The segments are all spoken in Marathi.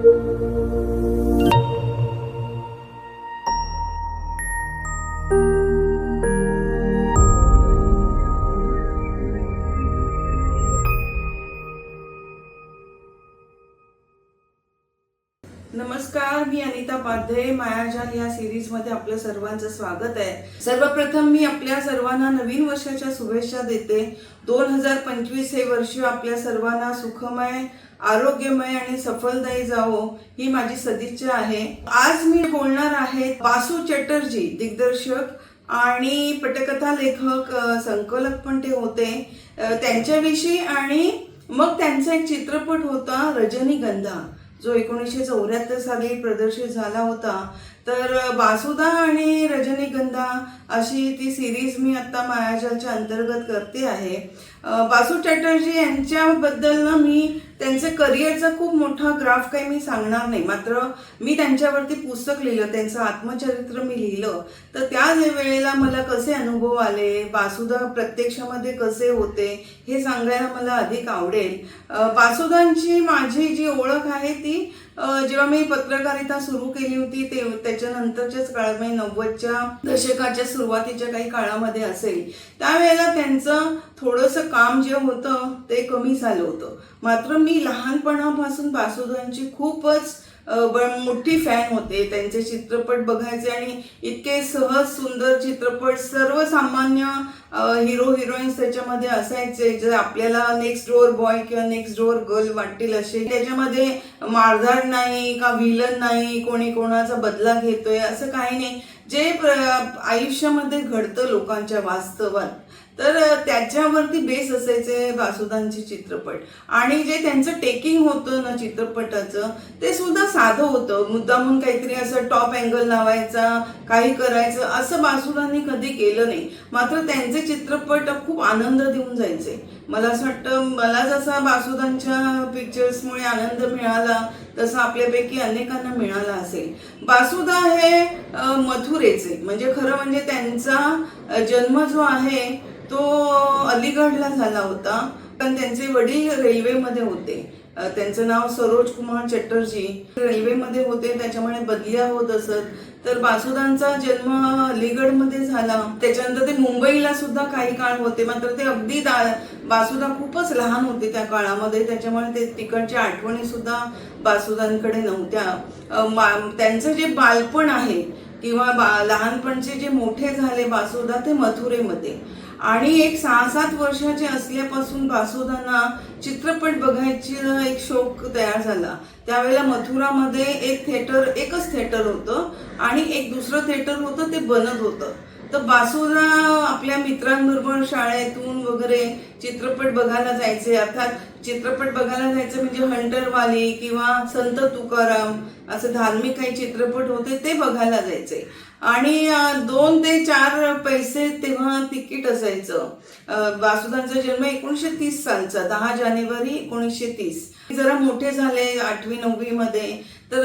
thank you मी मायाजाल या सिरीजमध्ये आपलं सर्वांचं स्वागत आहे. सर्वप्रथम मी आपल्या सर्वांना नवीन वर्षाच्या शुभेच्छा देते. दोन हजार पंचवीस हे वर्ष आपल्या सर्वांना सुखमय आरोग्यमय आणि सफलदायी जावो ही माझी सदिच्छा आहे. आज मी बोलणार आहे बासू चॅटर्जी दिग्दर्शक आणि पटकथा लेखक संकलक पण ते होते. त्यांच्याविषयी आणि मग त्यांचा एक चित्रपट होता रजनीगंधा. जो एकोणीसशे चौऱ्याहत्तर साली प्रदर्शित झाला होता तर बासुदा आणि रजनीगंधा अशी ती सिरीज मी आता मायाजलच्या अंतर्गत करते आहे. बासू चॅटर्जी यांच्याबद्दल ना मी त्यांचे करिअरचा खूप मोठा ग्राफ काही मी सांगणार नाही. मात्र मी त्यांच्यावरती पुस्तक लिहिलं त्यांचं आत्मचरित्र मी लिहिलं. तर त्या वेळेला मला कसे अनुभव आले? बासुदा प्रत्यक्षामध्ये कसे होते? हे सांगायला मला अधिक आवडेल. वासुदांची बासुदांची माझी जी ओळख आहे ती जेव्हा मी पत्रकारिता सुरू केली होती ते त्याच्यानंतरच्याच काळात म्हणजे नव्वदच्या दशकाच्या सुरुवातीच्या काही काळामध्ये असेल त्यावेळेला त्यांचं थोडंसं काम जे होतं ते कमी झालं होतं. मात्र मी लहानपणापासून बासुदांची खूपच मोठी फॅन होते. त्यांचे चित्रपट बघायचे आणि इतके सहज सुंदर चित्रपट सर्वसामान्य हिरो हिरोईन्स त्याच्यामध्ये असायचे जे आपल्याला नेक्स्ट डोअर बॉय किंवा नेक्स्ट डोअर गर्ल वाटतील असे. त्याच्यामध्ये मारधाड नाही का विलन नाही कोणी कोणाचा बदला घेतोय असं काही नाही. जे आयुष्यामध्ये घडतं लोकांच्या वास्तवात. तर त्याच्यावरती बेस असायचे बासुदांचे चित्रपट. आणि जे त्यांचं टेकिंग होतं ना चित्रपटाचं ते सुद्धा साधं होतं. मुद्दामून काहीतरी असं टॉप अँगल लावायचा काही करायचं असं बासुदांनी कधी केलं नाही. मात्र त्यांचे चित्रपट खूप आनंद देऊन जायचे. मला असं वाटतं मला जसा बासुदांच्या पिक्चर्समुळे आनंद मिळाला तसा आपल्यापैकी अनेकांना मिळाला असेल. बासुदा हे मथुरेचे. म्हणजे खरं म्हणजे त्यांचा जन्म जो आहे तो अलीगडला झाला होता पण त्यांचे वडील रेल्वेमध्ये होते. त्यांचं नाव सरोज कुमार चटर्जी. रेल्वेमध्ये होते त्याच्यामुळे बदल्या होत असत. तर बासुदांचा जन्म अलीगडमध्ये झाला. त्याच्यानंतर ते मुंबईला सुद्धा काही काळ होते. मात्र ते अगदी बासुदा खूपच लहान होते त्या काळामध्ये. त्याच्यामुळे ते तिकडच्या आठवणी सुद्धा बासुदांकडे नव्हत्या. त्यांचं जे बालपण आहे किंवा बा लहानपणचे जे मोठे झाले बासुदा ते मथुरेमध्ये. आणि एक सहा सात वर्षाचे असल्यापासून बासुदांना चित्रपट बघायची एक शौक तयार झाला. त्यावेळेला मथुरामध्ये एक थिएटर एकच थिएटर होतं आणि एक दुसरं थिएटर होतं ते बनत होतं. तर बासुदा आपल्या मित्रांबरोबर शाळेतून वगैरे चित्रपट बघायला जायचे. अर्थात चित्रपट बघायला जायचं म्हणजे हंटरवाली किंवा संत तुकाराम असे धार्मिक काही चित्रपट होते ते बघायला जायचे. आणि दोन ते चार पैसे तेव्हा तिकीट असायचं. वासुदांचा जन्म एकोणीसशे तीस सालचा दहा जानेवारी एकोणीसशे तीस. जरा मोठे झाले आठवी नववी मध्ये. तर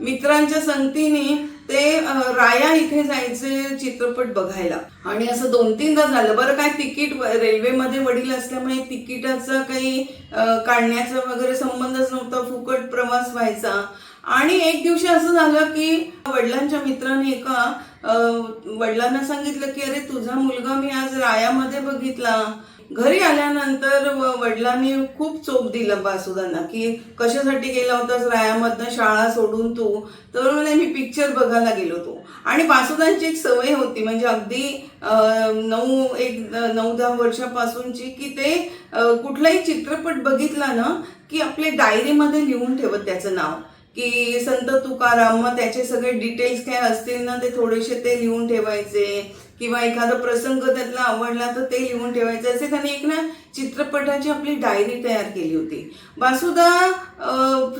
मित्रांच्या संगतीने ते राया इथे जायचे चित्रपट बघायला. आणि असं दोन तीनदा झालं. बरं काय तिकीट रेल्वेमध्ये वडील असल्यामुळे तिकिटाचा काही काढण्याचा वगैरे संबंधच नव्हता. फुकट प्रवास व्हायचा. आणि एक दिवशी असं झालं की वडिलांच्या मित्राने एका वडिलांना सांगितलं की अरे तुझा मुलगा मी आज रायामध्ये बघितला. घरी आल्यानंतर वडिलांनी खूप चोप दिलं बासुदांना की कशासाठी गेला होतास रायामधनं शाळा सोडून तू? तर म्हणे मी पिक्चर बघायला गेलो होतो आणि बासुदांची एक सवय होती म्हणजे अगदी नऊ एक नऊ दहा वर्षापासूनची की ते कुठलाही चित्रपट बघितला ना की आपले डायरीमध्ये लिहून ठेवत त्याचं नाव. की संत तुकाराम मग त्याचे सगळे डिटेल्स काय असतील ना ते थोडेसे ते लिहून ठेवायचे. किंवा एखादा प्रसंग त्यातला आवडला तर ते लिहून ठेवायचे. असे त्यांनी एक ना चित्रपटाची आपली डायरी तयार केली होती. बासुदा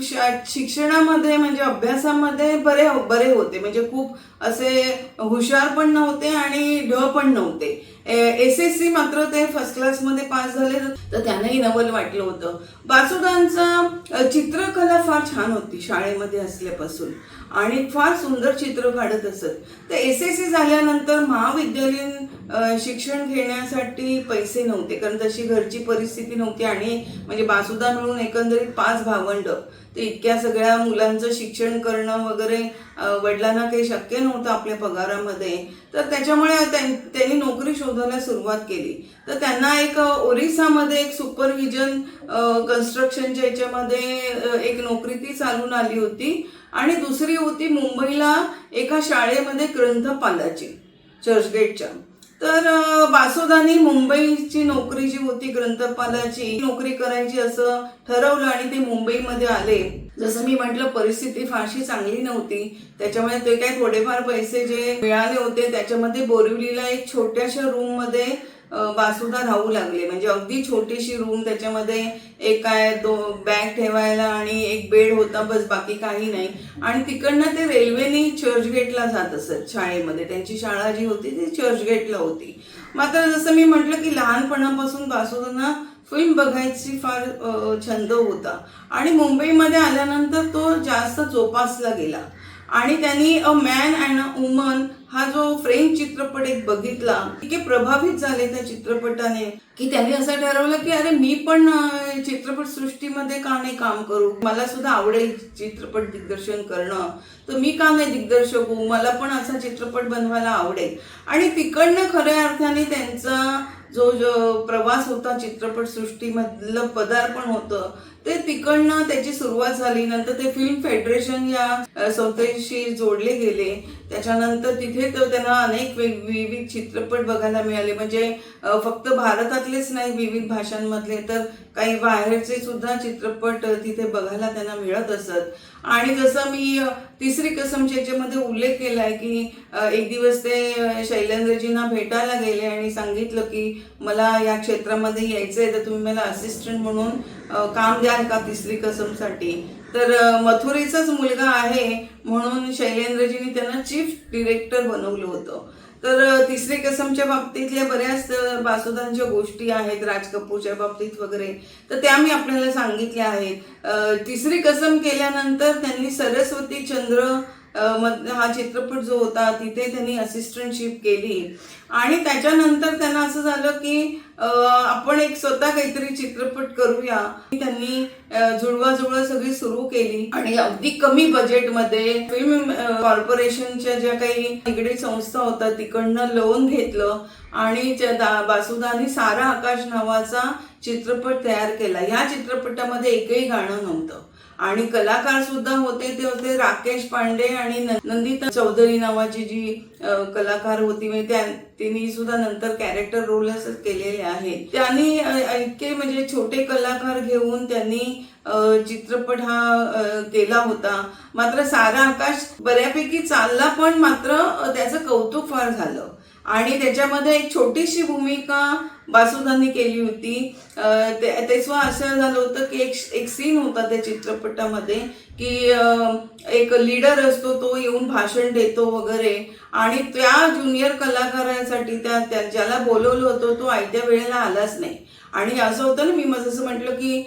शा- शिक्षणामध्ये म्हणजे अभ्यासामध्ये बरे बरे होते. म्हणजे खूप असे हुशार पण नव्हते आणि ढ पण नव्हते. एस एस सी मात्र ते फर्स्ट क्लासमध्ये पास झाले. तर त्यांनाही नवल वाटलं होतं. बासुदांचा चित्रकला फार छान होती शाळेमध्ये असल्यापासून. आणि फार सुंदर चित्र काढत असत. तर एस एस सी झाल्यानंतर महाविद्यालयीन शिक्षण घेण्यासाठी पैसे नव्हते. कारण तशी घरची परिस्थिती नव्हती आणि म्हणजे बासुदा मिळून एकंदरीत पाच भावंड. तर इतक्या सगळ्या मुलांचं शिक्षण करणं वगैरे वडिलांना काही शक्य नव्हतं आपल्या पगारामध्ये. तर त्याच्यामुळे त्यांनी नोकरी शोधायला सुरुवात केली. तर त्यांना एक ओरिसामध्ये एक सुपरविजन कन्स्ट्रक्शनच्या याच्यामध्ये एक नोकरी ती चालून आली होती. आणि दुसरी होती मुंबईला एका शाळेमध्ये ग्रंथपालाची चर्चगेटच्या. तर बासोदानी मुंबईची नोकरी जी होती ग्रंथपालाची नोकरी करायची असं ठरवलं आणि ते मुंबईमध्ये आले. जसं मी म्हटलं परिस्थिती फारशी चांगली नव्हती. त्याच्यामुळे ते काय थोडेफार पैसे जे मिळाले होते त्याच्यामध्ये बोरिवलीला एक छोट्याशा रूम बासुदा राहू लागले. म्हणजे अगदी छोटीशी रूम त्याच्यामध्ये एक काय दो बॅग ठेवायला आणि एक बेड होता बस बाकी काही नाही. आणि तिकडनं ते रेल्वेने चर्चगेटला जात असत शाळेमध्ये. त्यांची शाळा जी होती ती चर्चगेटला होती. मात्र जसं मी म्हटलं की लहानपणापासून बासुदांना फिल्म बघायची फार छंद होता. आणि मुंबईमध्ये आल्यानंतर तो जास्त जोपासला गेला. आणि त्यांनी a man and a woman हा जो फ्रेंच चित्रपट एक बघितला इतके प्रभावित झाले त्या चित्रपटाने की त्यांनी असं ठरवलं की अरे मी पण चित्रपट सृष्टीमध्ये का नाही काम करू? मला सुद्धा आवडेल चित्रपट दिग्दर्शन करणं. तर मी का नाही दिग्दर्शक होऊ? मला पण असा चित्रपट बनवायला आवडेल. आणि तिकडनं खऱ्या अर्थाने त्यांचा जो जो प्रवास होता चित्रपट सृष्टीमधलं पदार्पण होतं ते तिकडनं त्याची सुरुवात झाली. नंतर ते फिल्म फेडरेशन या संस्थेशी जोडले गेले. त्याच्यानंतर तिथे तर त्यांना अनेक विविध चित्रपट बघायला मिळाले. म्हणजे फक्त भारतातलेच नाही विविध भाषांमधले. तर काही बाहेरचे सुद्धा चित्रपट तिथे बघायला त्यांना मिळत असत. आणि जसं मी तिसरी कसमच्या याच्यामध्ये उल्लेख केला आहे की एक दिवस ते शैलेंद्रजींना भेटायला गेले आणि सांगितलं की मला या क्षेत्रामध्ये यायचंय तर तुम्ही मला असिस्टंट म्हणून काम द्याल का तिसरी कसमसाठी? तर मथुरेचाच मुलगा आहे म्हणून शैलेंद्रजींनी त्यांना चीफ डिरेक्टर बनवलं होतं. तर तिसरे तिसरी कसमच्या बाबतीतल्या बऱ्याच बासुदांच्या गोष्टी आहेत राज कपूरच्या बाबतीत वगैरे. तर त्या मी आपल्याला सांगितल्या आहेत. तिसरी कसम केल्यानंतर त्यांनी सरस्वती चंद्र मध- हा चित्रपट जो होता तिथे त्यांनी असिस्टंटशिप केली. आणि त्याच्यानंतर त्यांना असं झालं की आपण एक स्वतः काहीतरी चित्रपट करूया. त्यांनी अ, जुळवाजुळव सगळी सुरू केली. आणि अगदी कमी बजेटमध्ये फिल्म कॉर्पोरेशनच्या ज्या काही निगडीत संस्था होत्या तिकडनं लोन घेतलं. आणि त्या बासुदानी सारा आकाश नावाचा चित्रपट तयार केला. या चित्रपटामध्ये एकही गाणं नव्हतं. आणि कलाकार सुद्धा होते ते होते राकेश पांडे आणि नंदिता चौधरी नावाची जी कलाकार होती म्हणजे त्या तिने सुद्धा नंतर कॅरेक्टर रोल केलेले आहेत त्यांनी इतके म्हणजे छोटे कलाकार घेऊन त्यांनी चित्रपट हा केला होता. मात्र सारा आकाश बऱ्यापैकी चालला पण मात्र त्याचं कौतुक फार झालं. आणि त्याच्यामध्ये एक छोटीशी भूमिका बासुदांनी केली होती. ते- तेव्हा असं झालं होतं की एक एक सीन होता त्या चित्रपटामध्ये की एक लीडर असतो तो येऊन भाषण देतो वगैरे. आणि त्या ज्युनियर कलाकारांसाठी त्या त्या- ज्याला बोलवलं होतं तो आयत्या वेळेला आलाच नाही. आणि असं होतं ना मी मग जसं म्हटलं की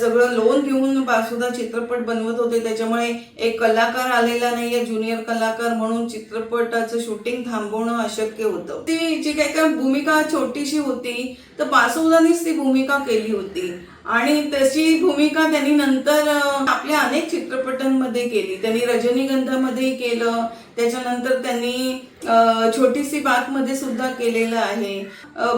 सगळं लोन घेऊन सुद्धा चित्रपट बनवत होते. त्याच्यामुळे एक कलाकार आलेला नाहीये ज्युनियर कलाकार म्हणून चित्रपटाचं शूटिंग थांबवणं अशक्य होतं. ती जी काही काय भूमिका छोटीशी होती तर बासुदानीच ती भूमिका केली होती. आणि तशी भूमिका त्यांनी नंतर आपल्या अनेक चित्रपटांमध्ये केली. त्यांनी रजनीगंधामध्ये केलं. त्याच्यानंतर त्यांनी छोटीशी बातमध्ये बात मध्ये सुद्धा केलेलं आहे.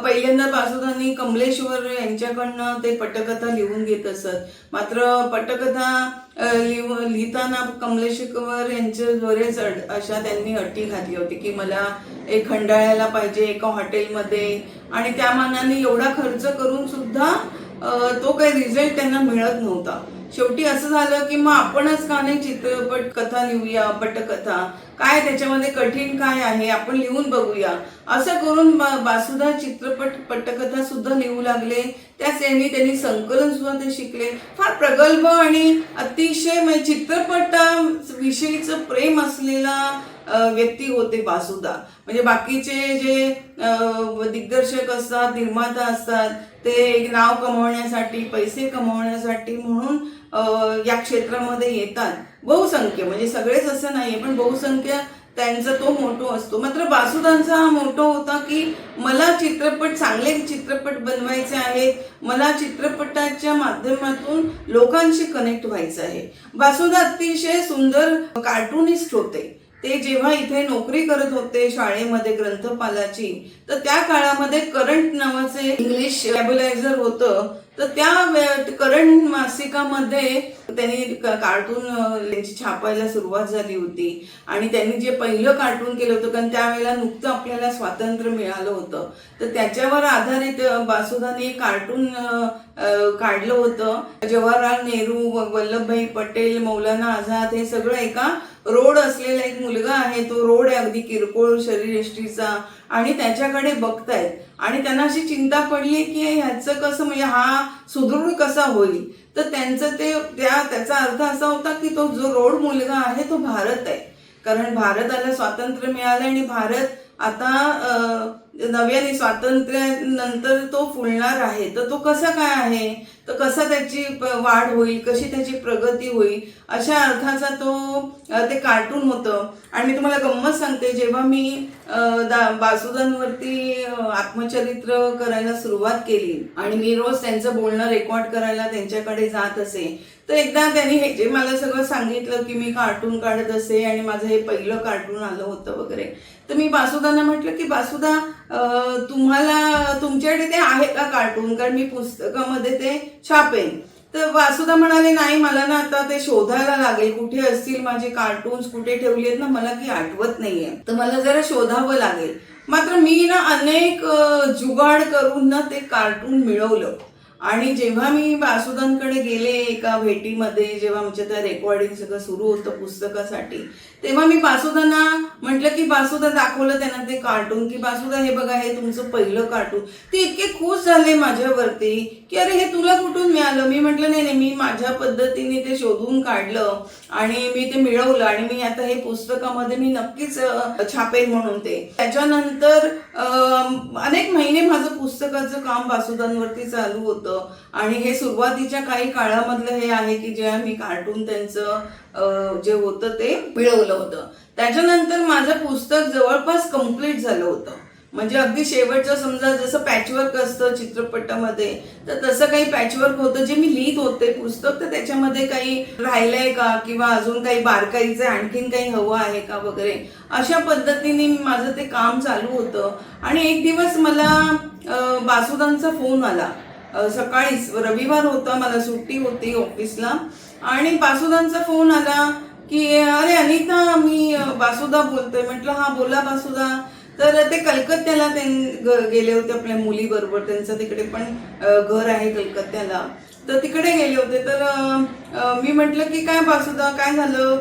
पहिल्यांदा बासुदांनी कमलेश्वर यांच्याकडनं ते पटकथा लिहून घेत असत. मात्र पटकथा लिहू- लिहिताना कमलेश्वर यांच्याद्वारेच अशा त्यांनी अटी घातली होती की मला एक खंडाळ्याला पाहिजे एका हॉटेलमध्ये. आणि त्या मानाने एवढा खर्च करून सुद्धा तो काही रिझल्ट त्यांना मिळत नव्हता. शेवटी असं झालं की मग आपणच का नाही चित्रपट कथा लिहूया पटकथा? काय त्याच्यामध्ये कठीण काय आहे? आपण लिहून बघूया. असं करून बासुदा चित्रपट पटकथा सुद्धा लिहू लागले. त्याच यांनी त्यांनी संकलन सुद्धा ते शिकले. फार प्रगल्भ आणि अतिशय म्हणजे चित्रपटा विषयीचं प्रेम असलेला व्यक्ती होते बासुदा. म्हणजे बाकीचे जे दिग्दर्शक असतात निर्माता असतात ते एक नाव कमवण्यासाठी पैसे कमवण्यासाठी म्हणून या क्षेत्रामध्ये येतात. बहुसंख्य म्हणजे सगळेच असं नाहीये पण बहुसंख्य त्यांचा तो मोठो असतो. मात्र बासुदांचा हा मोठो होता की मला चित्रपट चांगले चित्रपट बनवायचे आहेत. मला चित्रपटाच्या माध्यमातून लोकांशी कनेक्ट व्हायचं आहे. बासुदा अतिशय सुंदर कार्टुनिस्ट होते. ते जेव्हा इथे नोकरी करत होते शाळेमध्ये ग्रंथपालाची तर त्या काळामध्ये करंट नावाचे इंग्लिश लॅबलायझर होतं. तर त्या करंट मासिकामध्ये त्यांनी कार्टून त्यांची छापायला सुरुवात झाली होती. आणि त्यांनी जे पहिलं कार्टून केलं होतं कारण त्यावेळेला नुकतं आपल्याला स्वातंत्र्य मिळालं होतं. तर त्याच्यावर आधारित अ, बासुदाने कार्टून काढलं होतं. जवाहरलाल नेहरू वल्लभभाई पटेल मौलाना आझाद हे सगळं एका रोड असलेला एक मुलगा आहे. तो रोड आहे अगदी किरकोळ शरीरयष्टीचा आणि त्याच्याकडे बघतायत. आणि त्यांना अशी चिंता पडली की ह्याचं कसं म्हणजे हा सुदृढ कसा होईल? तर त्यांचं ते त्या त्याचा अर्थ असा होता की तो जो रोड मुलगा आहे तो भारत आहे. कारण भारताला स्वातंत्र्य मिळालं आणि भारत आता नव्याने स्वातंत्र्यानंतर तो फुलणार आहे. तर तो कसा काय आहे? तर कसा त्याची वाढ होईल? कशी त्याची प्रगती होईल? अशा अर्थाचा तो ते कार्टून होतं. आणि मी तुम्हाला गंमत सांगते जेव्हा मी दा- बासुदांवरती आत्मचरित्र करायला सुरुवात केली आणि मी रोज त्यांचं बोलणं रेकॉर्ड करायला त्यांच्याकडे जात असे तर एकदा त्यांनी हे जे मला सगळं सांगितलं की मी कार्टून काढत असे आणि माझं हे पहिलं कार्टून आलं होतं वगैरे तर मी बासुदांना म्हटलं की बासुदा तुम्हाला तुमच्याकडे ते आहे का कार्टून कारण मी पुस्तकामध्ये ते छापेन. तर वासुदा म्हणाले नाही मला ना आता ते शोधायला लागेल. कुठे असतील माझे कार्टून्स कुठे ठेवले आहेत ना? मला काही आठवत नाहीये. तर मला जरा शोधावं लागेल. मात्र मी ना अनेक जुगाड करून ना ते कार्टून मिळवलं. आणि जेव्हा मी वासुदांकडे गेले एका भेटीमध्ये जेव्हा आमच्या त्या रेकॉर्डिंग सगळं सुरू होतं पुस्तकासाठी तेव्हा मी बासुदांना म्हटलं की बासुदा दाखवलं त्यांना ते कार्टून की बासुदा हे बघा हे तुमचं पहिलं कार्टून ते इतके खुश झाले माझ्यावरती की अरे हे तुला कुठून मिळालं? मी म्हटलं नाही नाही मी माझ्या पद्धतीने ते शोधून काढलं आणि मी ते मिळवलं आणि मी आता हे पुस्तकामध्ये मी नक्कीच छापेन म्हणून ते. त्याच्यानंतर अनेक महिने माझं पुस्तकाचं काम बासुदांवरती चालू होतं. आणि हे सुरुवातीच्या काही काळामधलं हे आहे की जेव्हा मी कार्टून त्यांचं जे होतं ते पिळवलं होतं. त्याच्यानंतर माझं पुस्तक जवळपास कंप्लीट झालं होतं. म्हणजे अगदी शेवटचं समजा जसं पॅचवर्क असतं चित्रपटामध्ये तर तसं काही पॅचवर्क होतं. जे मी लिहित होते पुस्तक तर त्याच्यामध्ये काही राहिलंय का? किंवा अजून काही बारकाईचं आणखीन काही हवं आहे का वगैरे? अशा पद्धतीने माझं ते काम चालू होतं. आणि एक दिवस मला बासुदांचा फोन आला. सकाळीच. रविवार होता मला सुट्टी होती ऑफिसला. आणि बासुदांचा फोन आला की अरे अनिता मी बासुदा बोलतोय. म्हटलं हा बोला बासुदा. तर ते कलकत्त्याला ते गेले होते आपल्या मुलीबरोबर त्यांचं तिकडे पण घर आहे कलकत्त्याला. तर तिकडे गेले होते. तर मी म्हटलं की काय बासुदा काय झालं?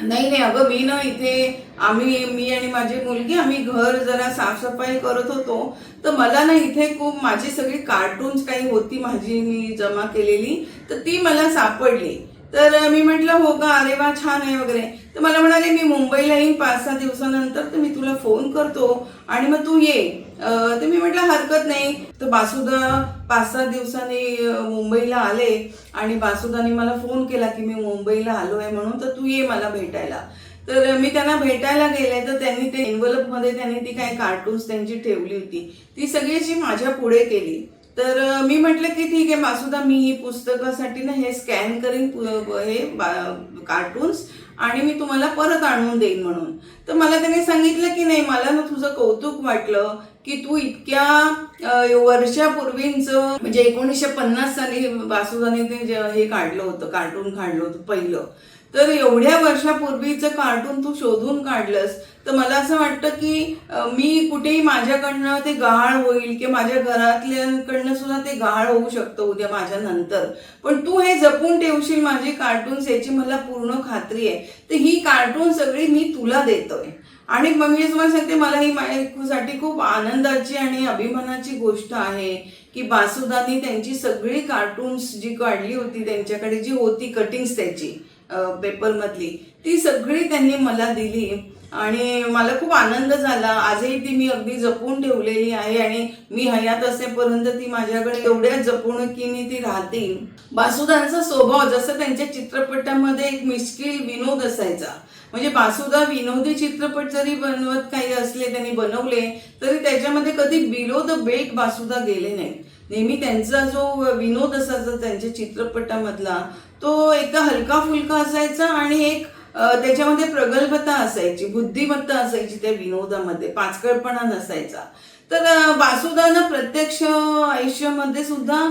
नाही नाही अगं मी ना इथे आम्ही मी आणि माझी मुलगी आम्ही घर जरा साफसफाई करत होतो. तर मला ना इथे खूप माझी सगळी कार्टून्स काही होती माझी मी जमा केलेली तर ती मला सापडली. तर मी म्हटलं हो का अरे वा छान आहे वगैरे. तर मला म्हणाले मी मुंबईला येईन पाच सहा दिवसानंतर तर मी तुला फोन करतो आणि मग तू ये. तर मी म्हटलं हरकत नाही. तर बासुदा पाच सहा दिवसांनी मुंबईला आले आणि बासुदाने मला फोन केला की मी मुंबईला आलो आहे म्हणून तर तू ये मला भेटायला. तर मी त्यांना भेटायला गेले तर त्यांनी ते एन्व्हलपमध्ये मध्ये त्यांनी ती काही कार्टून्स त्यांची ठेवली होती. ती सगळी अशी माझ्या पुढे केली. तर मी म्हटलं की ठीक आहे मासुदा मी ही पुस्तकासाठी ना हे स्कॅन करीन हे कार्टून्स आणि मी तुम्हाला परत आणून देईन म्हणून. तर मला त्याने सांगितलं की नाही मला ना तुझं कौतुक वाटलं की तू इतक्या वर्षापूर्वींचं म्हणजे एकोणीसशे पन्नास साली वासुदाने ते हे काढलं होतं कार्टून काढलं होतं पहिलं. तर एवढ्या वर्षापूर्वीचं कार्टून तू शोधून काढलंस तर मला असं वाटतं की मी कुठेही माझ्याकडनं ते गहाळ होईल किंवा माझ्या घरातल्यांकडनं सुद्धा ते गहाळ होऊ शकतं उद्या माझ्या नंतर. पण तू हे जपून ठेवशील माझी कार्टून्स याची मला पूर्ण खात्री आहे. तर ही कार्टून सगळी मी तुला देतोय. आणि मग मी तुम्हाला सांगते मला ही माझ्यासाठी खूप आनंदाची आणि अभिमानाची गोष्ट आहे की बासुदानी त्यांची सगळी कार्टून्स जी काढली होती त्यांच्याकडे जी होती कटिंग्स त्याची पेपर मधली ती सगळी त्यांनी मला दिली आणि मला खूप आनंद झाला. आजही ती मी अगदी जपून ठेवलेली आहे आणि मी हयात असेपर्यंत ती माझ्याकडे एवढ्या जपणुकीने ती राहते. बासुदांचा स्वभाव जसं त्यांच्या चित्रपटामध्ये एक मिश्किल विनोद असायचा. म्हणजे बासुदा विनोदी चित्रपट जरी बनवत काही असले त्यांनी बनवले तरी त्याच्यामध्ये कधी बिलो द बेट बासुदा गेले नाही नेहमी त्यांचा जो विनोद असायचा त्यांच्या चित्रपटामधला तो एकदा हलका फुलका असायचा आणि एक त्याच्यामध्ये प्रगल्भता असायची बुद्धिमत्ता असायची त्या विनोदामध्ये पाचकळपणा नसायचा. तर वासुदानं प्रत्यक्ष आयुष्यामध्ये सुद्धा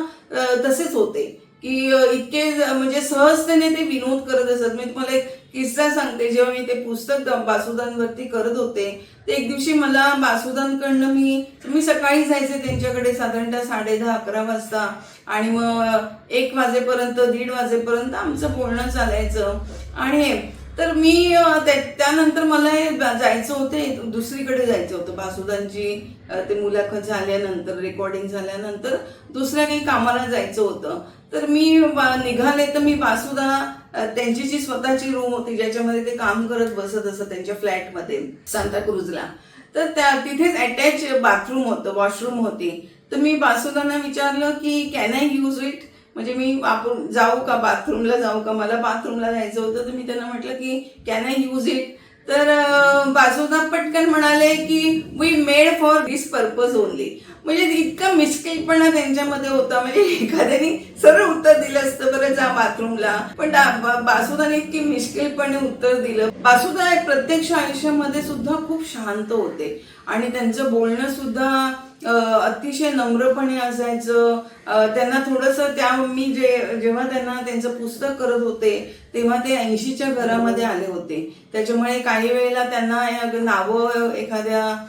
तसेच होते. की इतके म्हणजे सहजतेने ते विनोद करत असत. मी तुम्हाला एक किस्सा सांगते. जेव्हा मी ते पुस्तक बासुदांवरती करत होते ते एक दिवशी मला बासुदांकडनं मी मी सकाळी जायचे त्यांच्याकडे साधारणतः साडे दहा अकरा वाजता. आणि मग एक वाजेपर्यंत दीड वाजेपर्यंत आमचं बोलणं चालायचं. आणि तर मी त्यानंतर मला हे जायचं होतं दुसरीकडे जायचं होतं. बासुदांची ते मुलाखत झाल्यानंतर रेकॉर्डिंग झाल्यानंतर दुसऱ्या काही कामाला जायचं होतं. तर मी निघाले तर मी बासुदा त्यांची जी स्वतःची रूम होती ज्याच्यामध्ये ते काम करत बसत असत त्यांच्या फ्लॅटमध्ये सांताक्रुजला तर त्या तिथेच अटॅच बाथरूम होतं वॉशरूम होती. तर मी बासुदांना विचारलं की कॅन आय यूज इट म्हणजे मी आपण जाऊ का बाथरूमला जाऊ का? मला बाथरूमला जायचं होतं तर मी त्यांना म्हटलं की कॅन आय यूज इट तर बाजूला पटकन म्हणाले की we made for this purpose only म्हणजे इतका मिस्किलपणा त्यांच्यामध्ये होता. म्हणजे एखाद्याने सरळ उत्तर दिलं असतं बरं जा बाथरूमला. पण बा- बासुदाने इतकी मिश्किलपणे उत्तर दिलं. बासुदा प्रत्यक्ष आयुष्यामध्ये सुद्धा खूप शांत होते. आणि त्यांचं बोलणं सुद्धा अतिशय नम्रपणे असायचं. त्यांना थोडंसं त्या मी जे जेव्हा त्यांना त्यांचं पुस्तक करत होते तेव्हा ते ऐंशीच्या घरामध्ये आले होते. त्याच्यामुळे काही वेळेला त्यांना नावं एखाद्या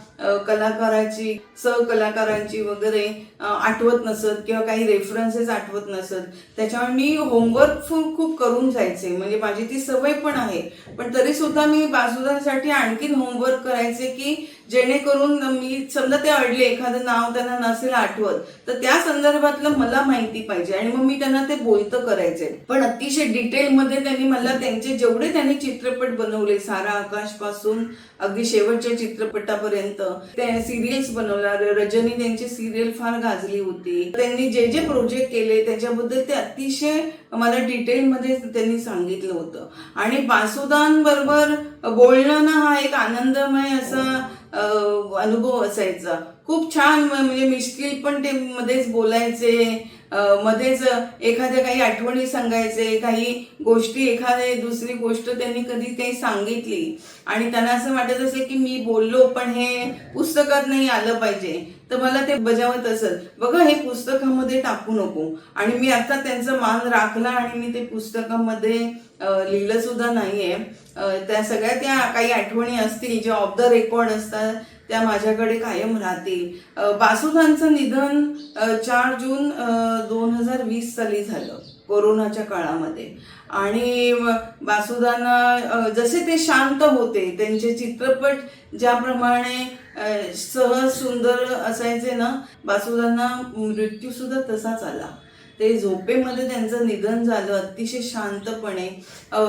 कलाकाराची सहकलाकारांची वगैरे आठवत नसत किंवा काही रेफरन्सेस आठवत नसत. त्याच्यामुळे मी होमवर्क फुल खूप करून जायचे. म्हणजे माझी ती सवय पण आहे. पण तरी सुद्धा मी बासुदांसाठी आणखीन होमवर्क करायचे की जेणेकरून मी समजा ते अडले एखादं नाव त्यांना नसेल आठवत तर त्या संदर्भातलं मला माहिती पाहिजे आणि मग मी त्यांना ते बोलतं करायचे. पण अतिशय डिटेलमध्ये त्यांनी मला त्यांचे जेवढे त्यांनी चित्रपट बनवले सारा आकाशपासून अगदी शेवटच्या चित्रपटापर्यंत त्या सिरियल्स बनवल्या रजनी त्यांची सिरियल फार गाजली होती. त्यांनी जे जे प्रोजेक्ट केले त्याच्याबद्दल ते अतिशय मला डिटेलमध्ये त्यांनी सांगितलं होतं. आणि बासुदांबरोबर बोलणं ना हा एक आनंदमय असा अनुभव असायचा. खूप छान म्हणजे मिश्किल पण ते मध्येच बोलायचे. मध्येच एखाद्या काही आठवणी सांगायचे काही गोष्टी एखादी दुसरी गोष्ट त्यांनी कधी काही सांगितली. आणि त्यांना असं वाटत असे की मी बोललो पण हे पुस्तकात नाही आलं पाहिजे. तर मला ते बजावत असत बघा हे पुस्तकामध्ये टाकू नको. आणि मी आता त्यांचा मान राखला आणि मी ते पुस्तकामध्ये लिहिलं सुद्धा नाहीये. त्या सगळ्या त्या काही आठवणी असतील ज्या ऑफ द रेकॉर्ड असतात त्या माझ्याकडे कायम राहतील. बासुदांचं निधन चार जून दोन हजार वीस साली झालं कोरोनाच्या काळामध्ये. आणि बासुदांना जसे ते शांत होते त्यांचे चित्रपट ज्याप्रमाणे सहज सुंदर असायचे ना बासुदांना मृत्यू सुद्धा तसाच आला. ते झोपेमध्ये त्यांचं निधन झालं अतिशय शांतपणे.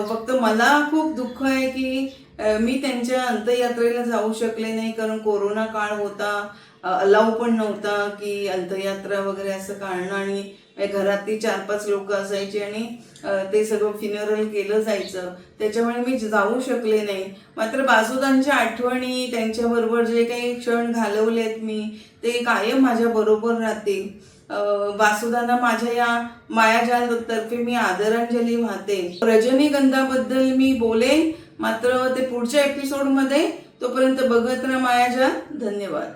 फक्त मला खूप दुःख आहे की मी त्यांच्या अंतयात्रेला जाऊ शकले नाही कारण कोरोना काळ होता. अलाव पण नव्हता की अंतयात्रा वगैरे असं काढणं आणि घरातली चार पाच लोक असायची आणि ते सगळं फिनरल केलं जायचं. त्याच्यामुळे मी जाऊ शकले नाही. मात्र बाजूदांच्या आठवणी त्यांच्याबरोबर जे काही क्षण घालवलेत मी ते कायम माझ्या बरोबर राहतील. वासुदांना माझ्या या मायाजाल तर्फे मी आदरांजली वाहते. रजनीगंधाबद्दल मी बोलेन. मात्र ते पुढच्या एपिसोडमध्ये तोपर्यंत बघत राहा मायाजा धन्यवाद.